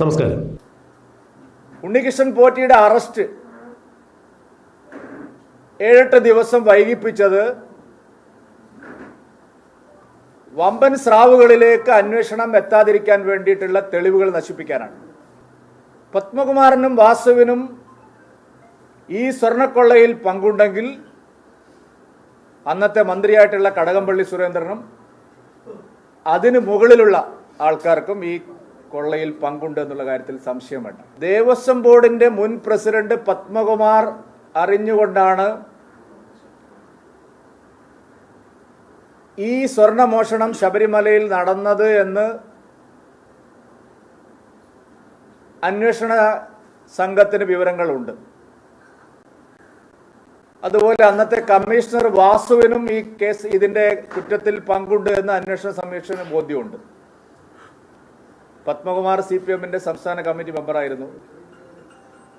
നമസ്കാരം. ഉണ്ണികൃഷ്ണൻ പോറ്റിയുടെ അറസ്റ്റ്. ഏഴെട്ട് ദിവസം വൈകിപ്പിച്ചത് വമ്പൻ സ്രാവുകളിലേക്ക് അന്വേഷണം എത്താതിരിക്കാൻ വേണ്ടിയിട്ടുള്ള തെളിവുകൾ നശിപ്പിക്കാനാണ്. പത്മകുമാരനും വാസുവിനും ഈ സ്വർണക്കൊള്ളയിൽ പങ്കുണ്ടെങ്കിൽ അന്നത്തെ മന്ത്രിയായിട്ടുള്ള കടകംപള്ളി സുരേന്ദ്രനും അതിന് മുകളിലുള്ള ആൾക്കാർക്കും ഈ കൊള്ളയിൽ പങ്കുണ്ട് എന്നുള്ള കാര്യത്തിൽ സംശയം വേണ്ട. ദേവസ്വം ബോർഡിന്റെ മുൻ പ്രസിഡന്റ് പത്മകുമാർ അറിഞ്ഞുകൊണ്ടാണ് ഈ സ്വർണമോഷണം ശബരിമലയിൽ നടന്നത് എന്ന് അന്വേഷണ സംഘത്തിന് വിവരങ്ങളുണ്ട്. അതുപോലെ അന്നത്തെ കമ്മീഷണർ വാസുവിനും ഈ കേസ് ഇതിന്റെ കുറ്റത്തിൽ പങ്കുണ്ട് എന്ന് അന്വേഷണ സംരക്ഷണ ബോധ്യമുണ്ട്. പത്മകുമാർ സി പി എമ്മിന്റെ സംസ്ഥാന കമ്മിറ്റി മെമ്പറായിരുന്നു.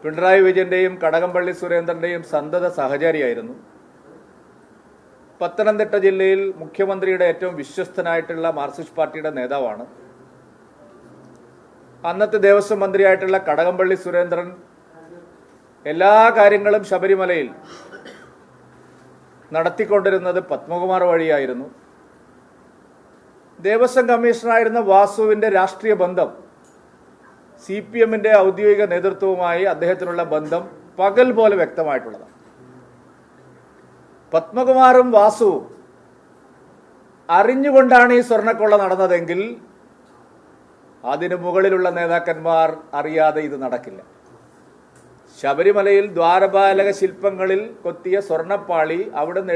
പിണറായി വിജയന്റെയും കടകംപള്ളി സുരേന്ദ്രന്റെയും സന്തത സഹചാരിയായിരുന്നു. പത്തനംതിട്ട ജില്ലയിൽ മുഖ്യമന്ത്രിയുടെ ഏറ്റവും വിശ്വസ്തനായിട്ടുള്ള മാർക്സിസ്റ്റ് പാർട്ടിയുടെ നേതാവാണ്. അന്നത്തെ ദേവസ്വം മന്ത്രിയായിട്ടുള്ള കടകംപള്ളി സുരേന്ദ്രൻ എല്ലാ കാര്യങ്ങളും ശബരിമലയിൽ നടത്തിക്കൊണ്ടിരുന്നത് പത്മകുമാർ വഴിയായിരുന്നു. ദേവസ്വം കമ്മീഷണറായിരുന്ന വാസുവിന്റെ രാഷ്ട്രീയ ബന്ധം സി പി എമ്മിന്റെ ഔദ്യോഗിക നേതൃത്വവുമായി അദ്ദേഹത്തിനുള്ള ബന്ധം പകൽ പോലെ വ്യക്തമായിട്ടുള്ളതാണ്. പത്മകുമാറും വാസുവും അറിഞ്ഞുകൊണ്ടാണ് ഈ സ്വർണക്കൊള്ള നടന്നതെങ്കിൽ അതിനു മുകളിലുള്ള നേതാക്കന്മാർ അറിയാതെ ഇത് നടക്കില്ല. ശബരിമലയിൽ ദ്വാരപാലക ശില്പങ്ങളിൽ കൊത്തിയ സ്വർണപ്പാളി അവിടെ നിന്ന്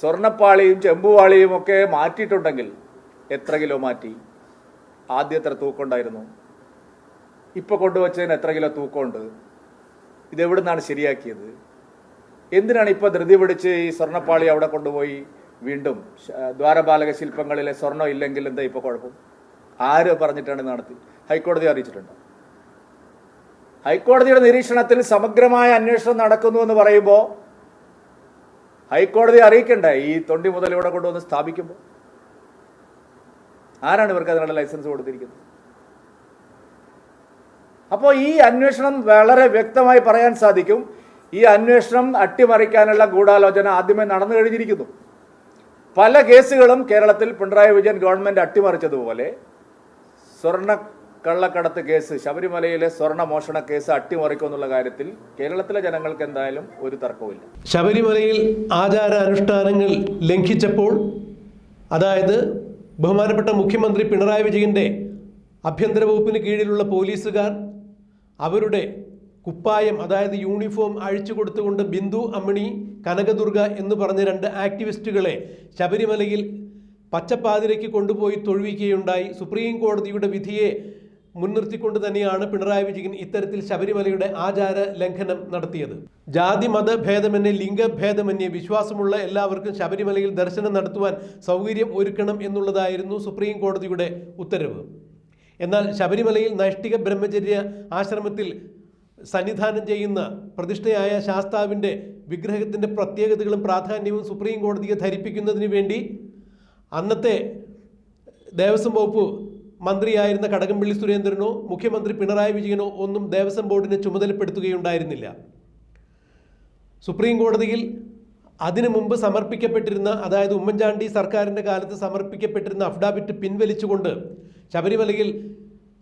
സ്വർണപ്പാളിയും ചെമ്പുവാളിയും ഒക്കെ മാറ്റിയിട്ടുണ്ടെങ്കിൽ എത്ര കിലോ മാറ്റി? ആദ്യം എത്ര തൂക്കമുണ്ടായിരുന്നു ഇപ്പൊ കൊണ്ടുവച്ചതിന് എത്ര കിലോ തൂക്കമുണ്ട് ഇതെവിടെ നിന്നാണ് ശരിയാക്കിയത്? എന്തിനാണ് ഇപ്പൊ ധൃതി പിടിച്ച് ഈ സ്വർണപ്പാളി അവിടെ കൊണ്ടുപോയി വീണ്ടും ദ്വാരപാലക ശില്പങ്ങളിലെ സ്വർണം ഇല്ലെങ്കിൽ എന്താ ഇപ്പൊ കുഴപ്പം? ആര് പറഞ്ഞിട്ടാണ് നടത്തി? ഹൈക്കോടതി അറിയിച്ചിട്ടുണ്ട്? ഹൈക്കോടതിയുടെ നിരീക്ഷണത്തിൽ സമഗ്രമായ അന്വേഷണം നടക്കുന്നു എന്ന് പറയുമ്പോൾ ഹൈക്കോടതി അറിയിക്കണ്ടേ? ഈ തൊണ്ടി മുതൽ ഇവിടെ കൊണ്ടുവന്ന് സ്ഥാപിക്കുമ്പോൾ? ആരാണ് ഇവർക്ക് അതിനുള്ള ലൈസൻസ് കൊടുത്തിരിക്കുന്നത്? അപ്പോൾ ഈ അന്വേഷണം വളരെ വ്യക്തമായി പറയാൻ സാധിക്കും. ഈ അന്വേഷണം അട്ടിമറിക്കാനുള്ള ഗൂഢാലോചന ആദ്യമേ നടന്നു കഴിഞ്ഞിരിക്കുന്നു. പല കേസുകളും കേരളത്തിൽ പിണറായി വിജയൻ ഗവൺമെന്റ് അട്ടിമറിച്ചതുപോലെ സ്വർണ കള്ളക്കടത്ത് കേസ് ശബരിമലയിലെ സ്വർണ മോഷണ കേസ് അട്ടിമറിക്കും എന്നുള്ള കാര്യത്തിൽ കേരളത്തിലെ ജനങ്ങൾക്ക് എന്തായാലും ഒരു തർക്കവുമില്ല. ശബരിമലയിൽ ആചാര അനുഷ്ഠാനങ്ങൾ ലംഘിച്ചപ്പോൾ അതായത് ബഹുമാനപ്പെട്ട മുഖ്യമന്ത്രി പിണറായി വിജയന്റെ ആഭ്യന്തര വകുപ്പിന് കീഴിലുള്ള പോലീസുകാർ അവരുടെ കുപ്പായം അതായത് യൂണിഫോം അഴിച്ചു കൊടുത്തുകൊണ്ട് ബിന്ദു അമ്മിണി കനകദുർഗ എന്ന് പറഞ്ഞ രണ്ട് ആക്ടിവിസ്റ്റുകളെ ശബരിമലയിൽ പച്ചപ്പാതിരയ്ക്ക് കൊണ്ടുപോയി തൊഴുവിക്കുകയുണ്ടായി. സുപ്രീം കോടതിയുടെ വിധിയെ മുൻനിർത്തിക്കൊണ്ട് തന്നെയാണ് പിണറായി വിജയൻ ഇത്തരത്തിൽ ശബരിമലയുടെ ആചാര ലംഘനം നടത്തിയത്. ജാതി മത ഭേദമന്യേ ലിംഗഭേദമന്യേ വിശ്വാസമുള്ള എല്ലാവർക്കും ശബരിമലയിൽ ദർശനം നടത്തുവാൻ സൗകര്യം ഒരുക്കണം എന്നുള്ളതായിരുന്നു സുപ്രീം കോടതിയുടെ ഉത്തരവ്. എന്നാൽ ശബരിമലയിൽ നൈഷ്ഠിക ബ്രഹ്മചര്യ ആശ്രമത്തിൽ സന്നിധാനം ചെയ്യുന്ന പ്രതിഷ്ഠയായ ശാസ്താവിന്റെ വിഗ്രഹത്തിന്റെ പ്രത്യേകതകളും പ്രാധാന്യവും സുപ്രീം കോടതിയെ ധരിപ്പിക്കുന്നതിന് വേണ്ടി അന്നത്തെ ദേവസ്വം വകുപ്പ് മന്ത്രിയായിരുന്ന കടകംപള്ളി സുരേന്ദ്രനോ മുഖ്യമന്ത്രി പിണറായി വിജയനോ ഒന്നും ദേവസ്വം ബോർഡിനെ ചുമതലപ്പെടുത്തുകയുണ്ടായിരുന്നില്ല. സുപ്രീം കോടതിയിൽ അതിനു മുമ്പ് സമർപ്പിക്കപ്പെട്ടിരുന്ന അതായത് ഉമ്മൻചാണ്ടി സർക്കാരിന്റെ കാലത്ത് സമർപ്പിക്കപ്പെട്ടിരുന്ന അഫ്ഡാവിറ്റ് പിൻവലിച്ചുകൊണ്ട് ശബരിമലയിൽ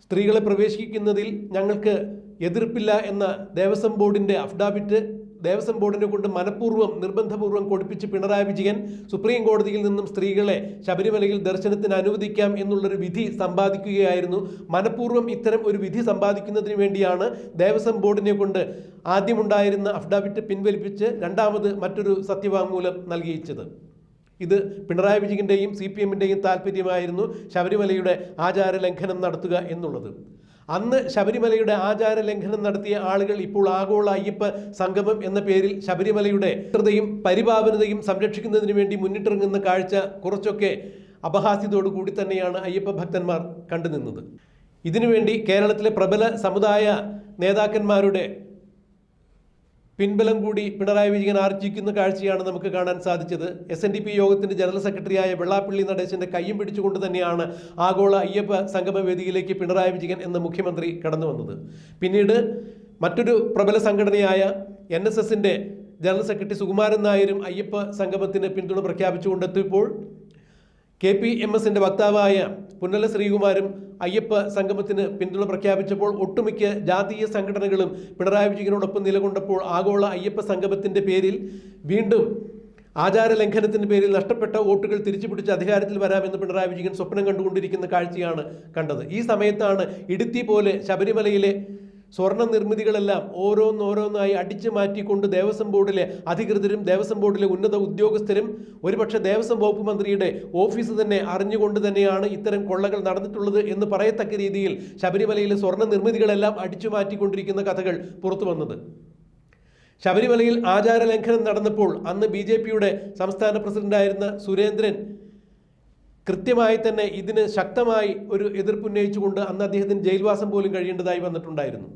സ്ത്രീകളെ പ്രവേശിക്കുന്നതിൽ ഞങ്ങൾക്ക് എതിർപ്പില്ല എന്ന ദേവസ്വം ബോർഡിന്റെ അഫ്ഡാവിറ്റ് ദേവസ്വം ബോർഡിനെ കൊണ്ട് മനഃപൂർവം നിർബന്ധപൂർവം കൊടുപ്പിച്ച് പിണറായി വിജയൻ സുപ്രീം കോടതിയിൽ നിന്നും സ്ത്രീകളെ ശബരിമലയിൽ ദർശനത്തിന് അനുവദിക്കാം എന്നുള്ളൊരു വിധി സമ്പാദിക്കുകയായിരുന്നു. മനഃപൂർവം ഇത്തരം ഒരു വിധി സമ്പാദിക്കുന്നതിന് വേണ്ടിയാണ് ദേവസ്വം ബോർഡിനെ കൊണ്ട് ആദ്യമുണ്ടായിരുന്ന അഫ്ഡാവിറ്റ് പിൻവലിപ്പിച്ച് രണ്ടാമത് മറ്റൊരു സത്യവാങ്മൂലം നൽകിയിച്ചത്. ഇത് പിണറായി വിജയന്റെയും സി പി എമ്മിന്റെയും താല്പര്യമായിരുന്നു ശബരിമലയുടെ ആചാര ലംഘനം നടത്തുക എന്നുള്ളത്. അന്ന് ശബരിമലയുടെ ആചാര ലംഘനം നടത്തിയ ആളുകൾ ഇപ്പോൾ ആഗോള അയ്യപ്പ സംഗമം എന്ന പേരിൽ ശബരിമലയുടെ കൃതയും പരിപാവനതയും സംരക്ഷിക്കുന്നതിന് വേണ്ടി മുന്നിട്ടിറങ്ങുന്ന കാഴ്ച കുറച്ചൊക്കെ അപഹാസ്യത്തോടു കൂടി തന്നെയാണ് അയ്യപ്പ ഭക്തന്മാർ കണ്ടുനിന്നത്. ഇതിനുവേണ്ടി കേരളത്തിലെ പ്രബല സമുദായ നേതാക്കന്മാരുടെ പിൻബലം കൂടി പിണറായി വിജയൻ ആർജിക്കുന്ന കാഴ്ചയാണ് നമുക്ക് കാണാൻ സാധിച്ചത്. എസ് എൻ ഡി പി യോഗത്തിന്റെ ജനറൽ സെക്രട്ടറിയായ വെള്ളാപ്പള്ളി നടേശന്റെ കയ്യും പിടിച്ചുകൊണ്ട് തന്നെയാണ് ആഗോള അയ്യപ്പ സംഗമവേദിയിലേക്ക് പിണറായി വിജയൻ എന്ന മുഖ്യമന്ത്രി കടന്നു വന്നത്. പിന്നീട് മറ്റൊരു പ്രബല സംഘടനയായ എൻ എസ് എസിന്റെ ജനറൽ സെക്രട്ടറി സുകുമാരൻ നായരും അയ്യപ്പ സംഗമത്തിന് പിന്തുണ പ്രഖ്യാപിച്ചുകൊണ്ടെത്തിയപ്പോൾ കെ പി എം എസിന്റെ വക്താവായ പുന്നല ശ്രീകുമാരും അയ്യപ്പ സംഗമത്തിന് പിന്തുണ പ്രഖ്യാപിച്ചപ്പോൾ ഒട്ടുമിക്ക ജാതീയ സംഘടനകളും പിണറായി വിജയനോടൊപ്പം നിലകൊണ്ടപ്പോൾ ആഗോള അയ്യപ്പ സംഗമത്തിന്റെ പേരിൽ വീണ്ടും ആചാര ലംഘനത്തിന്റെ പേരിൽ നഷ്ടപ്പെട്ട വോട്ടുകൾ തിരിച്ചു പിടിച്ച് അധികാരത്തിൽ വരാമെന്ന് പിണറായി വിജയൻ സ്വപ്നം കണ്ടുകൊണ്ടിരിക്കുന്ന കാഴ്ചയാണ് കണ്ടത്. ഈ സമയത്താണ് ഇടുത്തി പോലെ ശബരിമലയിലെ സ്വർണ നിർമ്മിതികളെല്ലാം ഓരോന്നോരോന്നായി അടിച്ചു മാറ്റിക്കൊണ്ട് ദേവസ്വം ബോർഡിലെ അധികൃതരും ദേവസ്വം ബോർഡിലെ ഉന്നത ഉദ്യോഗസ്ഥരും ഒരുപക്ഷെ ദേവസ്വം വകുപ്പ് മന്ത്രിയുടെ ഓഫീസ് തന്നെ അറിഞ്ഞുകൊണ്ട് തന്നെയാണ് ഇത്തരം കൊള്ളകൾ നടന്നിട്ടുള്ളത് എന്ന് പറയത്തക്ക രീതിയിൽ ശബരിമലയിലെ സ്വർണ നിർമ്മിതികളെല്ലാം അടിച്ചു മാറ്റിക്കൊണ്ടിരിക്കുന്ന കഥകൾ പുറത്തു വന്നത്. ശബരിമലയിൽ ആചാര ലംഘനം നടന്നപ്പോൾ അന്ന് ബി ജെ പിയുടെ സംസ്ഥാന പ്രസിഡന്റായിരുന്ന സുരേന്ദ്രൻ കൃത്യമായി തന്നെ ഇതിന് ശക്തമായി ഒരു എതിർപ്പുന്നയിച്ചുകൊണ്ട് അന്ന് അദ്ദേഹത്തിന് ജയിൽവാസം പോലും കഴിയേണ്ടതായി വന്നിട്ടുണ്ടായിരുന്നു.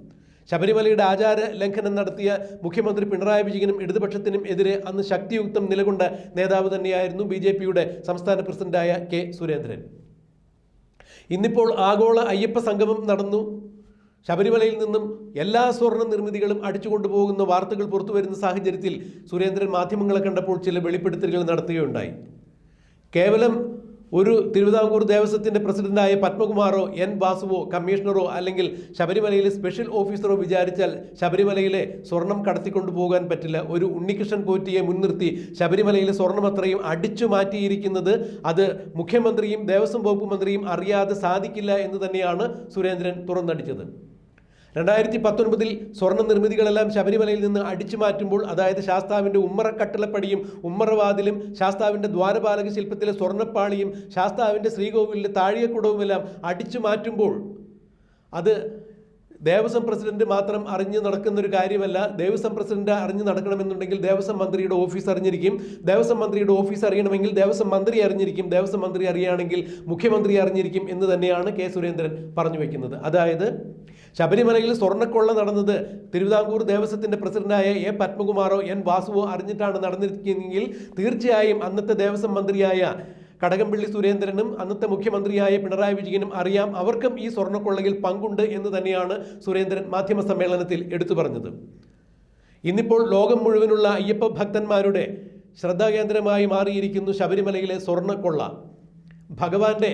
ശബരിമലയുടെ ആചാര ലംഘനം നടത്തിയ മുഖ്യമന്ത്രി പിണറായി വിജയനും ഇടതുപക്ഷത്തിനും എതിരെ അന്ന് ശക്തിയുക്തം നിലകൊണ്ട നേതാവ് തന്നെയായിരുന്നു ബി ജെ പിയുടെ സംസ്ഥാന പ്രസിഡന്റായ കെ സുരേന്ദ്രൻ. ഇന്നിപ്പോൾ ആഗോള അയ്യപ്പ സംഗമം നടന്നു. ശബരിമലയിൽ നിന്നും എല്ലാ സ്വർണ നിർമ്മിതികളും അടിച്ചുകൊണ്ടുപോകുന്ന വാർത്തകൾ പുറത്തു വരുന്ന സാഹചര്യത്തിൽ സുരേന്ദ്രൻ മാധ്യമങ്ങളെ കണ്ടപ്പോൾ ചില വെളിപ്പെടുത്തലുകൾ നടത്തുകയുണ്ടായി. കേവലം ഒരു തിരുവിതാംകൂർ ദേവസ്വത്തിന്റെ പ്രസിഡന്റായ പത്മകുമാറോ എൻ വാസുവോ കമ്മീഷണറോ അല്ലെങ്കിൽ ശബരിമലയിലെ സ്പെഷ്യൽ ഓഫീസറോ വിചാരിച്ചാൽ ശബരിമലയിലെ സ്വർണം കടത്തിക്കൊണ്ടു പോകാൻ പറ്റില്ല. ഒരു ഉണ്ണികൃഷ്ണൻ പോറ്റിയെ മുൻനിർത്തി ശബരിമലയിലെ സ്വർണം അത്രയും അടിച്ചു മാറ്റിയിരിക്കുന്നത് അത് മുഖ്യമന്ത്രിയും ദേവസ്വം വകുപ്പ് മന്ത്രിയും അറിയാതെ സാധിക്കില്ല എന്ന് തന്നെയാണ് സുരേന്ദ്രൻ തുറന്നടിച്ചത്. രണ്ടായിരത്തി പത്തൊൻപതിൽ സ്വർണ നിർമ്മിതികളെല്ലാം ശബരിമലയിൽ നിന്ന് അടിച്ചു മാറ്റുമ്പോൾ അതായത് ശാസ്താവിന്റെ ഉമ്മറക്കട്ടിളപ്പടിയും ഉമ്മറവാതിലും ശാസ്താവിന്റെ ദ്വാരപാലക ശില്പത്തിലെ സ്വർണപ്പാളിയും ശാസ്താവിന്റെ ശ്രീകോവിലിന്റെ താഴികക്കുടവുമെല്ലാം അടിച്ചു മാറ്റുമ്പോൾ അത് ദേവസ്വം പ്രസിഡന്റ് മാത്രം അറിഞ്ഞ് നടക്കുന്ന ഒരു കാര്യമല്ല. ദേവസ്വം പ്രസിഡന്റ് അറിഞ്ഞ് നടക്കണമെന്നുണ്ടെങ്കിൽ ദേവസ്വം മന്ത്രിയുടെ ഓഫീസ് അറിഞ്ഞിരിക്കും. ദേവസ്വം മന്ത്രിയുടെ ഓഫീസ് അറിയണമെങ്കിൽ ദേവസ്വം മന്ത്രി അറിഞ്ഞിരിക്കും. ദേവസ്വം മന്ത്രി അറിയുകയാണെങ്കിൽ മുഖ്യമന്ത്രി അറിഞ്ഞിരിക്കും എന്ന് തന്നെയാണ് കെ സുരേന്ദ്രൻ പറഞ്ഞു വയ്ക്കുന്നത് അതായത് ശബരിമലയിൽ സ്വർണക്കൊള്ള നടന്നത്. തിരുവിതാംകൂർ ദേവസ്വത്തിന്റെ പ്രസിഡന്റായ എ പത്മകുമാറോ എൻ വാസുവോ അറിഞ്ഞിട്ടാണ് നടന്നിരിക്കുന്നതെങ്കിൽ തീർച്ചയായും അന്നത്തെ ദേവസ്വം മന്ത്രിയായ കടകംപള്ളി സുരേന്ദ്രനും അന്നത്തെ മുഖ്യമന്ത്രിയായ പിണറായി വിജയനും അറിയാം അവർക്കും ഈ സ്വർണക്കൊള്ളയിൽ പങ്കുണ്ട് എന്ന് തന്നെയാണ് സുരേന്ദ്രൻ മാധ്യമ സമ്മേളനത്തിൽ എടുത്തു പറഞ്ഞത്. ഇന്നിപ്പോൾ ലോകം മുഴുവനുള്ള അയ്യപ്പ ഭക്തന്മാരുടെ ശ്രദ്ധാകേന്ദ്രമായി മാറിയിരിക്കുന്നു ശബരിമലയിലെ സ്വർണക്കൊള്ള. ഭഗവാന്റെ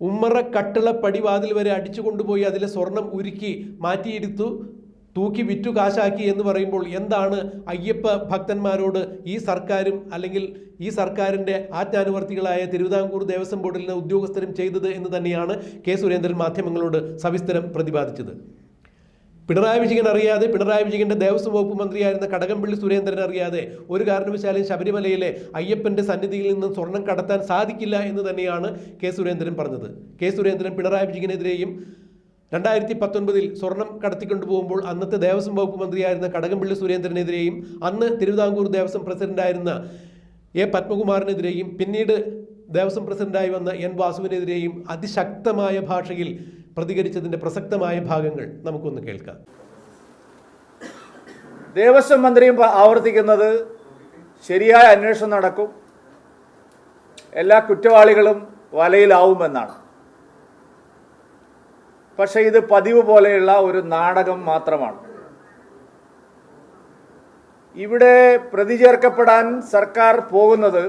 ഉമ്മറ കട്ടിള പടിവാതിൽ വരെ അടിച്ചു കൊണ്ടുപോയി അതിലെ സ്വർണം ഉരുക്കി മാറ്റിയെടുത്തു തൂക്കി വിറ്റു കാശാക്കി എന്ന് പറയുമ്പോൾ എന്താണ് അയ്യപ്പ ഭക്തന്മാരോട് ഈ സർക്കാരും അല്ലെങ്കിൽ ഈ സർക്കാരിന്റെ ആജ്ഞാനുവർത്തികളായ തിരുവിതാംകൂർ ദേവസ്വം ബോർഡിലെ ഉദ്യോഗസ്ഥരും ചെയ്തത് എന്ന് തന്നെയാണ് കെ സുരേന്ദ്രൻ മാധ്യമങ്ങളോട് സവിസ്തരം പ്രതിപാദിച്ചത്. പിണറായി വിജയൻ അറിയാതെ പിണറായി വിജയന്റെ ദേവസ്വം വകുപ്പ് മന്ത്രിയായിരുന്ന കടകംപള്ളി സുരേന്ദ്രൻ അറിയാതെ ഒരു കാരണവശാലും ശബരിമലയിലെ അയ്യപ്പന്റെ സന്നിധിയിൽ നിന്നും സ്വർണം കടത്താൻ സാധിക്കില്ല എന്ന് തന്നെയാണ് കെ സുരേന്ദ്രൻ പറഞ്ഞത്. കെ സുരേന്ദ്രൻ പിണറായി വിജയനെതിരെയും രണ്ടായിരത്തി പത്തൊൻപതിൽ സ്വർണം കടത്തിക്കൊണ്ടു പോകുമ്പോൾ അന്നത്തെ ദേവസ്വം വകുപ്പ് മന്ത്രിയായിരുന്ന കടകംപള്ളി സുരേന്ദ്രനെതിരെയും അന്ന് തിരുവിതാംകൂർ ദേവസ്വം പ്രസിഡന്റായിരുന്ന എ പത്മകുമാറിനെതിരെയും പിന്നീട് ദേവസ്വം പ്രസിഡന്റായി വന്ന എൻ വാസുവിനെതിരെയും അതിശക്തമായ ഭാഷയിൽ പ്രതികരിച്ചതിന്റെ പ്രസക്തമായ ഭാഗങ്ങൾ നമുക്കൊന്ന് കേൾക്കാം. ദേവസ്വം മന്ത്രിയും ആവർത്തിക്കുന്നത് ശരിയായ അന്വേഷണം നടക്കും. എല്ലാ കുറ്റവാളികളും വലയിലാവുമെന്നാണ്. പക്ഷെ ഇത് പതിവ് പോലെയുള്ള ഒരു നാടകം മാത്രമാണ്. ഇവിടെ പ്രതി ചേർക്കപ്പെടാൻ സർക്കാർ പോകുന്നത്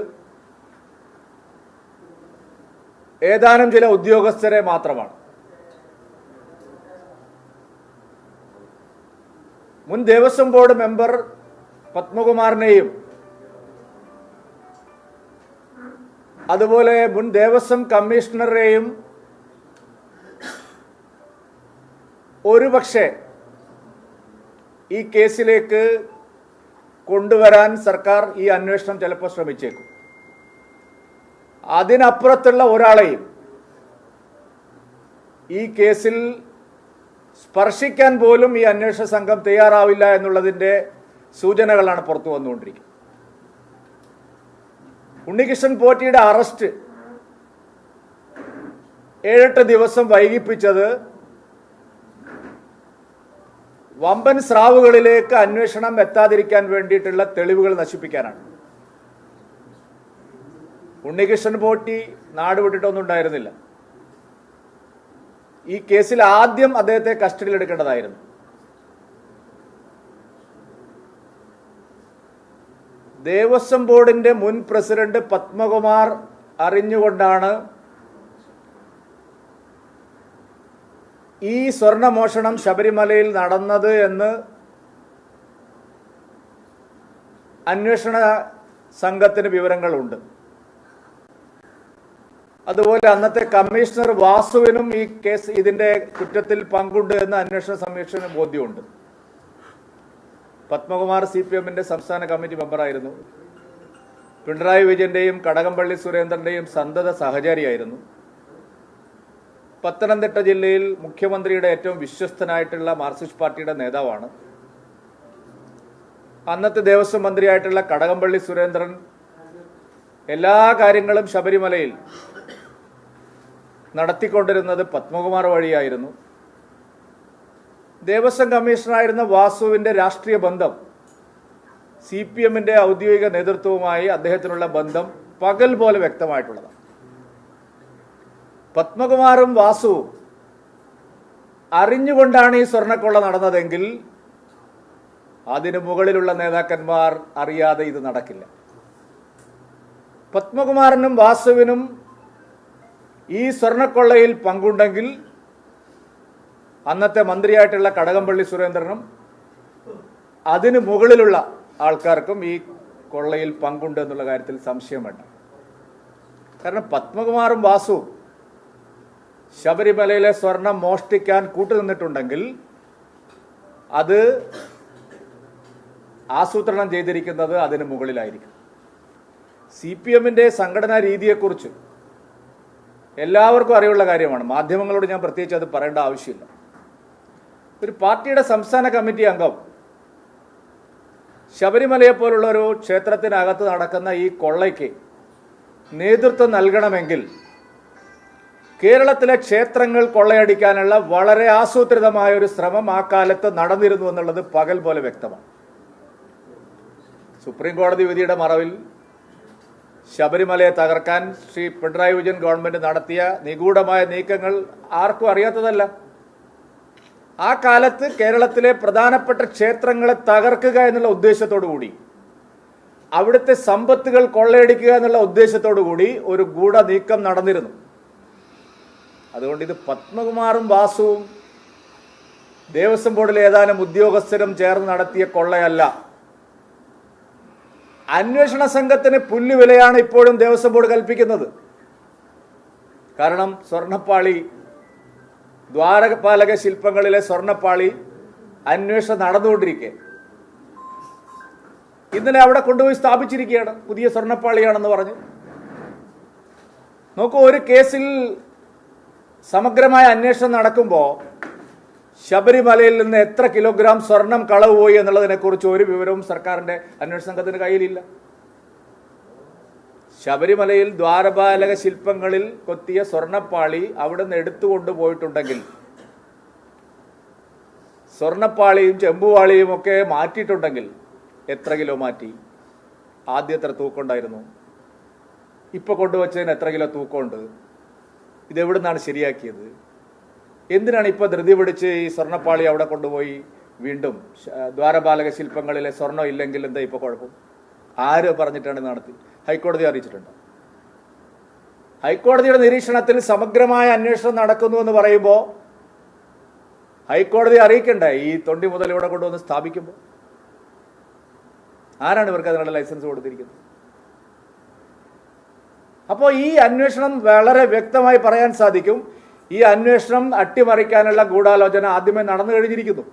ഏതാനും ചില ഉദ്യോഗസ്ഥരെ മാത്രമാണ്. മുൻ ദേവസ്വം ബോർഡ് മെമ്പർ പത്മകുമാറിനെയും അതുപോലെ മുൻ ദേവസ്വം കമ്മീഷണറെയും ഒരുപക്ഷെ ഈ കേസിലേക്ക് കൊണ്ടുവരാൻ സർക്കാർ ഈ അന്വേഷണം ചിലപ്പോൾ ശ്രമിച്ചേക്കും. അതിനപ്പുറത്തുള്ള ഒരാളെയും ഈ കേസിൽ സ്പർശിക്കാൻ പോലും ഈ അന്വേഷണ സംഘം തയ്യാറാവില്ല എന്നുള്ളതിന്റെ സൂചനകളാണ് പുറത്തു വന്നുകൊണ്ടിരിക്കുന്നത്. ഉണ്ണികൃഷ്ണൻ പോറ്റിയുടെ അറസ്റ്റ് ഏഴെട്ട് ദിവസം വൈകിപ്പിച്ചത് വമ്പൻ സ്രാവുകളിലേക്ക് അന്വേഷണം എത്താതിരിക്കാൻ വേണ്ടിയിട്ടുള്ള തെളിവുകൾ നശിപ്പിക്കാനാണ്. ഉണ്ണികൃഷ്ണൻ പോറ്റി നാട് വിട്ടിട്ടൊന്നും ഉണ്ടായിരുന്നില്ല. ഈ കേസിൽ ആദ്യം അദ്ദേഹത്തെ കസ്റ്റഡിയിൽ എടുക്കേണ്ടതായിരുന്നു. ദേവസ്വം ബോർഡിന്റെ മുൻ പ്രസിഡന്റ് പത്മകുമാർ അറിഞ്ഞുകൊണ്ടാണ് ഈ സ്വർണമോഷണം ശബരിമലയിൽ നടന്നത് എന്ന് അന്വേഷണ സംഘത്തിന് വിവരങ്ങളുണ്ട്. അതുപോലെ അന്നത്തെ കമ്മീഷണർ വാസുവിനും ഈ കേസ് ഇതിന്റെ കുറ്റത്തിൽ പങ്കുണ്ട് എന്ന് അന്വേഷണ സംരക്ഷണ ബോധ്യമുണ്ട്. പത്മകുമാർ സി പി എമ്മിന്റെ സംസ്ഥാന കമ്മിറ്റി മെമ്പറായിരുന്നു. പിണറായി വിജയന്റെയും കടകംപള്ളി സുരേന്ദ്രന്റെയും സന്തത സഹചാരിയായിരുന്നു. പത്തനംതിട്ട ജില്ലയിൽ മുഖ്യമന്ത്രിയുടെ ഏറ്റവും വിശ്വസ്തനായിട്ടുള്ള മാർക്സിസ്റ്റ് പാർട്ടിയുടെ നേതാവാണ്. അന്നത്തെ ദേവസ്വം മന്ത്രിയായിട്ടുള്ള കടകംപള്ളി സുരേന്ദ്രൻ എല്ലാ കാര്യങ്ങളും ശബരിമലയിൽ നടത്തിക്കൊണ്ടിരുന്നത് പത്മകുമാർ വഴിയായിരുന്നു. ദേവസ്വം കമ്മീഷണറായിരുന്ന വാസുവിന്റെ രാഷ്ട്രീയ ബന്ധം സി പി എമ്മിന്റെ ഔദ്യോഗിക നേതൃത്വവുമായി അദ്ദേഹത്തിനുള്ള ബന്ധം പകൽ പോലെ വ്യക്തമായിട്ടുള്ളതാണ്. പത്മകുമാറും വാസുവും അറിഞ്ഞുകൊണ്ടാണ് ഈ സ്വർണക്കൊള്ള നടന്നതെങ്കിൽ അതിനു മുകളിലുള്ള നേതാക്കന്മാർ അറിയാതെ ഇത് നടക്കില്ല. പത്മകുമാറിനും വാസുവിനും ഈ സ്വർണക്കൊള്ളയിൽ പങ്കുണ്ടെങ്കിൽ അന്നത്തെ മന്ത്രിയായിട്ടുള്ള കടകംപള്ളി സുരേന്ദ്രനും അതിനു മുകളിലുള്ള ആൾക്കാർക്കും ഈ കൊള്ളയിൽ പങ്കുണ്ട് എന്നുള്ള കാര്യത്തിൽ സംശയം വേണ്ട. കാരണം പത്മകുമാറും വാസു ശബരിമലയിലെ സ്വർണം മോഷ്ടിക്കാൻ കൂട്ടുനിന്നിട്ടുണ്ടെങ്കിൽ അത് ആസൂത്രണം ചെയ്തിരിക്കുന്നത് അതിന് മുകളിലായിരിക്കും. സി പി എമ്മിന്റെ സംഘടനാ രീതിയെക്കുറിച്ച് എല്ലാവർക്കും അറിവുള്ള കാര്യമാണ്. മാധ്യമങ്ങളോട് ഞാൻ പ്രത്യേകിച്ച് അത് പറയേണ്ട ആവശ്യമില്ല. ഒരു പാർട്ടിയുടെ സംസ്ഥാന കമ്മിറ്റി അംഗം ശബരിമലയെ പോലുള്ള ഒരു ക്ഷേത്രത്തിനകത്ത് നടക്കുന്ന ഈ കൊള്ളയ്ക്ക് നേതൃത്വം നൽകണമെങ്കിൽ കേരളത്തിലെ ക്ഷേത്രങ്ങൾ കൊള്ളയടിക്കാനുള്ള വളരെ ആസൂത്രിതമായ ഒരു ശ്രമം ആ കാലത്ത് നടന്നിരുന്നു എന്നുള്ളത് പകൽ പോലെ വ്യക്തമാണ്. സുപ്രീം കോടതി വിധിയുടെ മറവിൽ ശബരിമലയെ തകർക്കാൻ ശ്രീ പിണറായി വിജയൻ ഗവൺമെന്റ് നടത്തിയ നിഗൂഢമായ നീക്കങ്ങൾ ആർക്കും അറിയാത്തതല്ല. ആ കാലത്ത് കേരളത്തിലെ പ്രധാനപ്പെട്ട ക്ഷേത്രങ്ങളെ തകർക്കുക എന്നുള്ള ഉദ്ദേശത്തോടു കൂടി അവിടുത്തെ സമ്പത്തുകൾ കൊള്ളയടിക്കുക എന്നുള്ള ഉദ്ദേശത്തോടു കൂടി ഒരു ഗൂഢ നീക്കം നടന്നിരുന്നു. അതുകൊണ്ട് ഇത് പത്മകുമാറും വാസുവും ദേവസ്വം ബോർഡിലെ ഏതാനും ഉദ്യോഗസ്ഥരും ചേർന്ന് നടത്തിയ കൊള്ളയല്ല. അന്വേഷണ സംഘത്തിന് പുല്ലുവിലയാണ് ഇപ്പോഴും ദേവസ്വം ബോർഡ് കൽപ്പിക്കുന്നത്. കാരണം സ്വർണപ്പാളി ദ്വാരപാലക ശില്പങ്ങളിലെ സ്വർണപ്പാളി അന്വേഷണം നടന്നുകൊണ്ടിരിക്കെ. ഇന്നലെ അവിടെ കൊണ്ടുപോയി സ്ഥാപിച്ചിരിക്കുകയാണ് പുതിയ സ്വർണപ്പാളിയാണെന്ന് പറഞ്ഞു. നോക്കൂ ഒരു കേസിൽ സമഗ്രമായ അന്വേഷണം നടക്കുമ്പോൾ ശബരിമലയിൽ നിന്ന് എത്ര കിലോഗ്രാം സ്വർണം കളവ് പോയി എന്നുള്ളതിനെക്കുറിച്ച് ഒരു വിവരവും സർക്കാരിന്റെ അന്വേഷണ സംഘത്തിന് കയ്യിലില്ല. ശബരിമലയിൽ ദ്വാരപാലക ശില്പങ്ങളിൽ കൊത്തിയ സ്വർണപ്പാളി അവിടെ നിന്ന് എടുത്തുകൊണ്ട് പോയിട്ടുണ്ടെങ്കിൽ സ്വർണപ്പാളിയും ചെമ്പുവാളിയും ഒക്കെ മാറ്റിയിട്ടുണ്ടെങ്കിൽ എത്ര കിലോ മാറ്റി? ആദ്യം എത്ര തൂക്കമുണ്ടായിരുന്നു ഇപ്പൊ കൊണ്ടുവച്ചതിന് എത്ര കിലോ തൂക്കമുണ്ട്? ഇതെവിടുന്നാണ് ശരിയാക്കിയത്? എന്തിനാണ് ഇപ്പോൾ ധൃതി പിടിച്ച് ഈ സ്വർണപ്പാളി അവിടെ കൊണ്ടുപോയി വീണ്ടും ദ്വാരപാലക ശില്പങ്ങളിലെ സ്വർണം ഇല്ലെങ്കിൽ എന്താ ഇപ്പോൾ കുഴപ്പം? ആര് പറഞ്ഞിട്ടാണ് നടത്തി? ഹൈക്കോടതി അറിയിച്ചിട്ടുണ്ട്? ഹൈക്കോടതിയുടെ നിരീക്ഷണത്തിൽ സമഗ്രമായ അന്വേഷണം നടക്കുന്നു എന്ന് പറയുമ്പോൾ ഹൈക്കോടതി അറിയിക്കണ്ടേ? ഈ തൊണ്ടി മുതൽ ഇവിടെ കൊണ്ടുവന്ന് സ്ഥാപിക്കുമ്പോൾ ആരാണ് ഇവർക്ക് അതിനുള്ള ലൈസൻസ് കൊടുത്തിരിക്കുന്നത്? അപ്പോൾ ഈ അന്വേഷണം വളരെ വ്യക്തമായി പറയാൻ സാധിക്കും. ഈ അന്വേഷണം അട്ടിമറിക്കാനുള്ള ഗൂഢാലോചന ആദ്യമേ നടന്നു കഴിഞ്ഞിരിക്കുന്നു.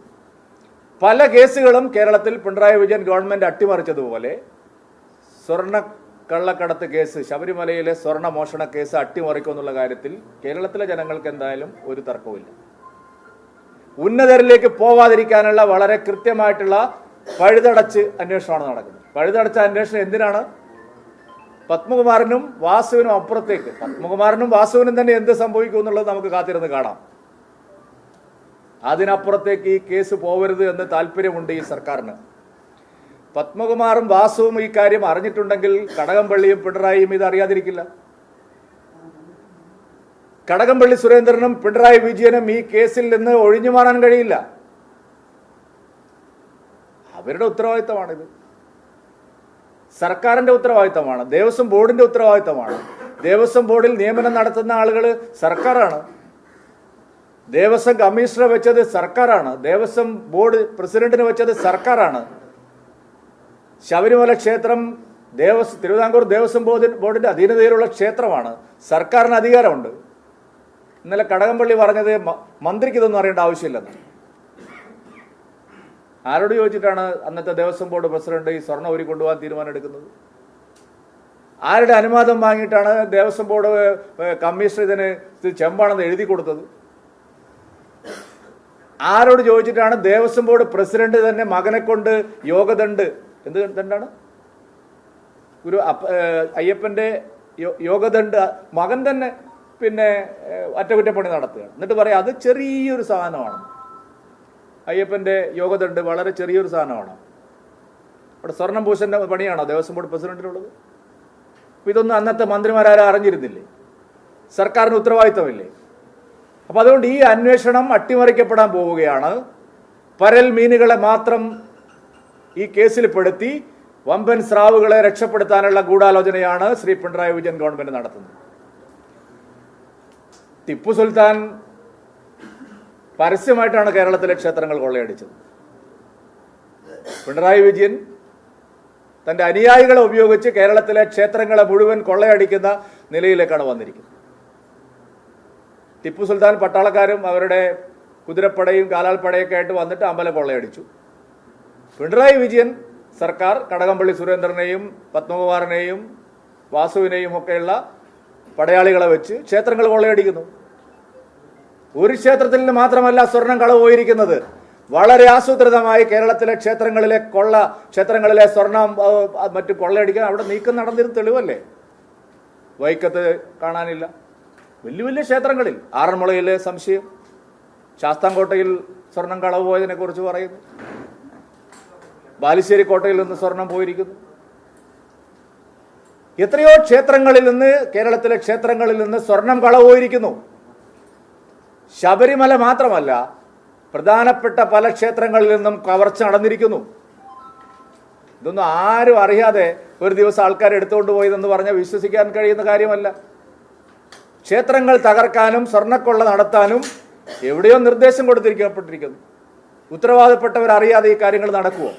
പല കേസുകളും കേരളത്തിൽ പിണറായി വിജയൻ ഗവൺമെന്റ് അട്ടിമറിച്ചതുപോലെ സ്വർണ കള്ളക്കടത്ത് കേസ് ശബരിമലയിലെ സ്വർണ മോഷണ കേസ് അട്ടിമറിക്കും എന്നുള്ള കാര്യത്തിൽ കേരളത്തിലെ ജനങ്ങൾക്ക് എന്തായാലും ഒരു തർക്കവുമില്ല. ഉന്നതരിലേക്ക് പോവാതിരിക്കാനുള്ള വളരെ കൃത്യമായിട്ടുള്ള പഴുതടച്ച് അന്വേഷണമാണ് നടക്കുന്നത്. പഴുതടച്ച അന്വേഷണം എന്തിനാണ്? പത്മകുമാറിനും വാസുവിനും അപ്പുറത്തേക്ക്. പത്മകുമാരനും വാസുവിനും തന്നെ എന്ത് സംഭവിക്കും എന്നുള്ളത് നമുക്ക് കാത്തിരുന്ന് കാണാം. അതിനപ്പുറത്തേക്ക് ഈ കേസ് പോവരുത് എന്ന് താല്പര്യമുണ്ട് ഈ സർക്കാരിന്. പത്മകുമാറും വാസുവും ഈ കാര്യം അറിഞ്ഞിട്ടുണ്ടെങ്കിൽ കടകംപള്ളിയും പിണറായിയും ഇത് അറിയാതിരിക്കില്ല. കടകംപള്ളി സുരേന്ദ്രനും പിണറായി വിജയനും ഈ കേസിൽ നിന്ന് ഒഴിഞ്ഞു മാറാൻ കഴിയില്ല. അവരുടെ ഉത്തരവാദിത്തമാണിത്. സർക്കാരിന്റെ ഉത്തരവാദിത്തമാണ് ദേവസ്വം ബോർഡിന്റെ ഉത്തരവാദിത്തമാണ്. ദേവസ്വം ബോർഡിൽ നിയമനം നടത്തുന്ന ആളുകൾ സർക്കാരാണ്. ദേവസ്വം കമ്മീഷണർ വെച്ചത് സർക്കാരാണ്. ദേവസ്വം ബോർഡ് പ്രസിഡന്റിന് വെച്ചത് സർക്കാരാണ്. ശബരിമല ക്ഷേത്രം ദേവസ്വം തിരുവിതാംകൂർ ദേവസ്വം ബോർഡ് ബോർഡിന്റെ അധീനതയിലുള്ള ക്ഷേത്രമാണ്. സർക്കാരിന് അധികാരമുണ്ട്. ഇന്നലെ കടകംപള്ളി പറഞ്ഞത് മന്ത്രിക്ക് ഇതൊന്നും അറിയേണ്ട ആവശ്യമില്ലെന്ന്. ആരോട് ചോദിച്ചിട്ടാണ് അന്നത്തെ ദേവസ്വം ബോർഡ് പ്രസിഡന്റ് ഈ സ്വർണ ഊരി കൊണ്ടുപോകാൻ തീരുമാനമെടുക്കുന്നത്? ആരുടെ അനുവാദം വാങ്ങിയിട്ടാണ് ദേവസ്വം ബോർഡ് കമ്മീഷണർ ഇതിന് ചെമ്പാണെന്ന് എഴുതി കൊടുത്തത്? ആരോട് ചോദിച്ചിട്ടാണ് ദേവസ്വം ബോർഡ് പ്രസിഡന്റ് തന്നെ മകനെ കൊണ്ട് യോഗദണ്ട് എന്ത് ദണ്ടാണ്? ഒരു അയ്യപ്പന്റെ യോഗദണ്ട് മകൻ തന്നെ പിന്നെ അറ്റകുറ്റപ്പണി നടത്തുകയാണ്. എന്നിട്ട് പറയാം അത് ചെറിയൊരു സാധനമാണ്. അയ്യപ്പന്റെ യോഗദണ്ഡ് വളരെ ചെറിയൊരു സാധനമാണ്. അവിടെ സ്വർണം പൂശന്റെ പണിയാണോ? ദേവസ്വം ബോർഡ് പ്രസിഡന്റിനുള്ളത്? അപ്പം ഇതൊന്നും അന്നത്തെ മന്ത്രിമാരാരും അറിഞ്ഞിരുന്നില്ലേ? സർക്കാരിന് ഉത്തരവാദിത്തമില്ലേ? അപ്പോൾ അതുകൊണ്ട് ഈ അന്വേഷണം അട്ടിമറിക്കപ്പെടാൻ പോവുകയാണ്. പരൽ മീനുകളെ മാത്രം ഈ കേസിൽ പെടുത്തി വമ്പൻ സ്രാവുകളെ രക്ഷപ്പെടുത്താനുള്ള ഗൂഢാലോചനയാണ് ശ്രീ പിണറായി വിജയൻ ഗവൺമെന്റ് നടത്തുന്നത്. ടിപ്പു സുൽത്താൻ പരസ്യമായിട്ടാണ് കേരളത്തിലെ ക്ഷേത്രങ്ങൾ കൊള്ളയടിച്ചത്. പിണറായി വിജയൻ തന്റെ അനുയായികളെ ഉപയോഗിച്ച് കേരളത്തിലെ ക്ഷേത്രങ്ങളെ മുഴുവൻ കൊള്ളയടിക്കുന്ന നിലയിലേക്കാണ് വന്നിരിക്കുന്നത്. ടിപ്പു സുൽത്താൻ പട്ടാളക്കാരും അവരുടെ കുതിരപ്പടയും കാലാൽപ്പടയൊക്കെ ആയിട്ട് വന്നിട്ട് അമ്പലം കൊള്ളയടിച്ചു. പിണറായി വിജയൻ സർക്കാർ കടകംപള്ളി സുരേന്ദ്രനെയും പത്മകുമാറിനെയും വാസുവിനെയും ഒക്കെയുള്ള പടയാളികളെ വെച്ച് ക്ഷേത്രങ്ങൾ കൊള്ളയടിക്കുന്നു. ഒരു ക്ഷേത്രത്തിൽ നിന്ന് മാത്രമല്ല സ്വർണം കളവ് പോയിരിക്കുന്നത് വളരെ ആസൂത്രിതമായി കേരളത്തിലെ ക്ഷേത്രങ്ങളിലെ കൊള്ള ക്ഷേത്രങ്ങളിലെ സ്വർണം മറ്റു കൊള്ളയടിക്കാൻ അവിടെ നീക്കം നടന്നിരുന്ന തെളിവല്ലേ? വൈക്കത്ത് കാണാനില്ല. വലിയ വലിയ ക്ഷേത്രങ്ങളിൽ. ആറന്മുളയിലെ സംശയം. ശാസ്താംകോട്ടയിൽ സ്വർണം കളവ് പോയതിനെ കുറിച്ച് പറയുന്നു. ബാലുശ്ശേരി കോട്ടയിൽ നിന്ന് സ്വർണം പോയിരിക്കുന്നു. എത്രയോ ക്ഷേത്രങ്ങളിൽ നിന്ന് കേരളത്തിലെ ക്ഷേത്രങ്ങളിൽ നിന്ന് സ്വർണം കളവ് പോയിരിക്കുന്നു ശബരിമല മാത്രമല്ല പ്രധാനപ്പെട്ട പല ക്ഷേത്രങ്ങളിൽ നിന്നും കവർച്ച നടന്നിരിക്കുന്നു. ഇതൊന്നും ആരും അറിയാതെ ഒരു ദിവസം ആൾക്കാർ എടുത്തുകൊണ്ട് പോയതെന്ന് പറഞ്ഞാൽ വിശ്വസിക്കാൻ കഴിയുന്ന കാര്യമല്ല. ക്ഷേത്രങ്ങൾ തകർക്കാനും സ്വർണക്കൊള്ള നടത്താനും എവിടെയോ നിർദ്ദേശം കൊടുത്തിരിക്കപ്പെട്ടിരിക്കുന്നു. ഉത്തരവാദപ്പെട്ടവർ അറിയാതെ ഈ കാര്യങ്ങൾ നടക്കുമോ